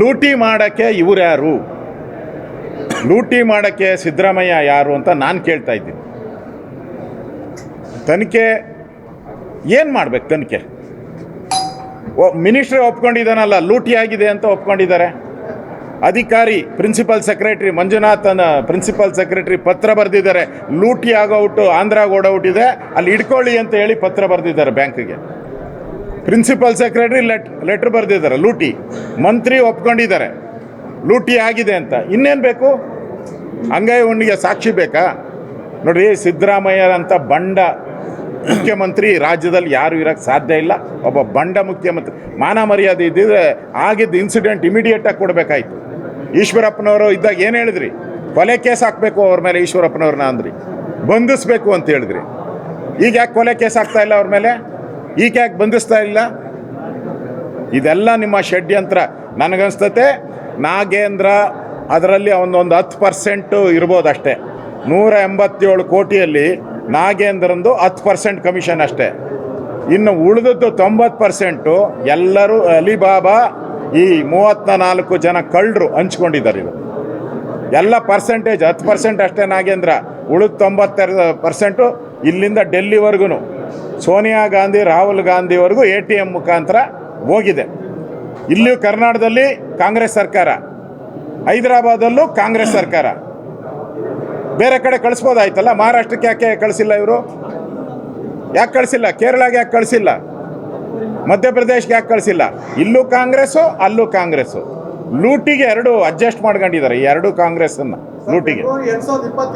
ಲೂಟಿ ಮಾಡೋಕ್ಕೆ ಇವ್ರು ಯಾರು? ಲೂಟಿ ಮಾಡೋಕ್ಕೆ ಸಿದ್ದರಾಮಯ್ಯ ಯಾರು ಅಂತ ನಾನು ಕೇಳ್ತಾ ಇದ್ದೀನಿ. ತನಿಖೆ ಏನು ಮಾಡ್ಬೇಕು ತನಿಖೆ? ಮಿನಿಸ್ಟ್ರೇ ಒಪ್ಕೊಂಡಿದ್ದಾನಲ್ಲ, ಲೂಟಿ ಆಗಿದೆ ಅಂತ ಒಪ್ಕೊಂಡಿದ್ದಾರೆ. ಅಧಿಕಾರಿ, ಪ್ರಿನ್ಸಿಪಲ್ ಸೆಕ್ರೆಟರಿ ಮಂಜುನಾಥನ ಪ್ರಿನ್ಸಿಪಲ್ ಸೆಕ್ರೆಟರಿ ಪತ್ರ ಬರೆದಿದ್ದಾರೆ. ಲೂಟಿ ಆಗೋಔಟು ಆಂಧ್ರಾಗ ಔಟ್ ಇದೆ. ಅಲ್ಲಿ ಇಡ್ಕೊಳ್ಳಿ ಅಂತ ಹೇಳಿ ಪತ್ರ ಬರೆದಿದ್ದಾರೆ ಬ್ಯಾಂಕ್ಗೆ. ಪ್ರಿನ್ಸಿಪಲ್ ಸೆಕ್ರೆಟರಿ ಲೆಟ್ ಲೆಟ್ರ್ ಬರೆದಿದ್ದಾರೆ, ಲೂಟಿ. ಮಂತ್ರಿ ಒಪ್ಕೊಂಡಿದ್ದಾರೆ. ಲೂಟಿ ಆಗಿದೆ ಅಂತ. ಇನ್ನೇನು ಬೇಕು? ಹಂಗಾಯ ಉಣ್ಣಿಗೆ ಸಾಕ್ಷಿ ಬೇಕಾ? ನೋಡ್ರಿ ಸಿದ್ದರಾಮಯ್ಯರಂಥ ಬಂಡ ಮುಖ್ಯಮಂತ್ರಿ ರಾಜ್ಯದಲ್ಲಿ ಯಾರು ಇರೋಕ್ಕೆ ಸಾಧ್ಯ ಇಲ್ಲ. ಒಬ್ಬ ಬಂಡ ಮುಖ್ಯಮಂತ್ರಿ. ಮಾನ ಮರ್ಯಾದೆ ಇದ್ದಿದ್ರೆ ಆಗಿದ್ದ ಇನ್ಸಿಡೆಂಟ್ ಇಮಿಡಿಯೇಟಾಗಿ ಕೊಡಬೇಕಾಯ್ತು. ಈಶ್ವರಪ್ಪನವರು ಇದ್ದಾಗ ಏನು ಹೇಳಿದ್ರಿ? ಕೊಲೆ ಕೇಸ್ ಹಾಕಬೇಕು ಅವ್ರ ಮೇಲೆ ಈಶ್ವರಪ್ಪನವ್ರನ್ನ ಅಂದ್ರಿ. ಬಂಧಿಸ್ಬೇಕು ಅಂತ ಹೇಳಿದ್ರಿ. ಈಗ ಯಾಕೆ ಕೊಲೆ ಕೇಸ್ ಆಗ್ತಾ ಇಲ್ಲ ಅವ್ರ ಮೇಲೆ? ಈಗ ಯಾಕೆ ಬಂಧಿಸ್ತಾ ಇಲ್ಲ? ಇದೆಲ್ಲ ನಿಮ್ಮ ಷಡ್ಯಂತ್ರ. ನನಗನ್ಸ್ತತೆ ನಾಗೇಂದ್ರ ಅದರಲ್ಲಿ ಅವನೊಂದು ಹತ್ತು ಪರ್ಸೆಂಟು ಇರ್ಬೋದು ಅಷ್ಟೇ ನೂರ ಎಂಬತ್ತೇಳು ಕೋಟಿಯಲ್ಲಿ ನಾಗೇಂದ್ರಂದು ಹತ್ತು ಪರ್ಸೆಂಟ್ ಕಮಿಷನ್ ಅಷ್ಟೇ. ಇನ್ನು ಉಳಿದದ್ದು ತೊಂಬತ್ತು ಪರ್ಸೆಂಟು ಎಲ್ಲರೂ ಅಲಿಬಾಬಾ, ಈ ಮೂವತ್ತ ನಾಲ್ಕು ಜನ ಕಳ್ಳರು ಹಂಚ್ಕೊಂಡಿದ್ದಾರೆ ಇದು ಎಲ್ಲ ಪರ್ಸೆಂಟೇಜ್, ಹತ್ತು ಪರ್ಸೆಂಟ್ ಅಷ್ಟೇ ನಾಗೇಂದ್ರ. ಉಳಿದ ತೊಂಬತ್ತೆರಡು ಪರ್ಸೆಂಟು ಇಲ್ಲಿಂದ ಡೆಲ್ಲಿವರೆಗೂ ಸೋನಿಯಾ ಗಾಂಧಿ, ರಾಹುಲ್ ಗಾಂಧಿವರೆಗೂ ಎ ಟಿ ಎಂ ಮುಖಾಂತರ ಹೋಗಿದೆ. ಇಲ್ಲಿಯೂ ಕರ್ನಾಟಕದಲ್ಲಿ ಕಾಂಗ್ರೆಸ್ ಸರ್ಕಾರ, ಹೈದರಾಬಾದಲ್ಲೂ ಕಾಂಗ್ರೆಸ್ ಸರ್ಕಾರ. ಬೇರೆ ಕಡೆ ಕಳಿಸ್ಬೋದಾಯ್ತಲ್ಲ? ಮಹಾರಾಷ್ಟ್ರಕ್ಕೆ ಯಾಕೆ ಕಳಿಸಿಲ್ಲ ಇವರು? ಯಾಕೆ ಕಳಿಸಿಲ್ಲ? ಕೇರಳಗೆ ಯಾಕೆ ಕಳಿಸಿಲ್ಲ? ಮಧ್ಯಪ್ರದೇಶ್ಗೆ ಯಾಕೆ ಕಳಿಸಿಲ್ಲ? ಇಲ್ಲೂ ಕಾಂಗ್ರೆಸ್ಸು, ಅಲ್ಲೂ ಕಾಂಗ್ರೆಸ್ಸು. ಲೂಟಿಗೆ ಎರಡು ಅಡ್ಜಸ್ಟ್ ಮಾಡ್ಕೊಂಡಿದ್ದಾರೆ, ಈ ಎರಡು ಕಾಂಗ್ರೆಸ್ಸನ್ನು ಲೂಟಿಗೆ.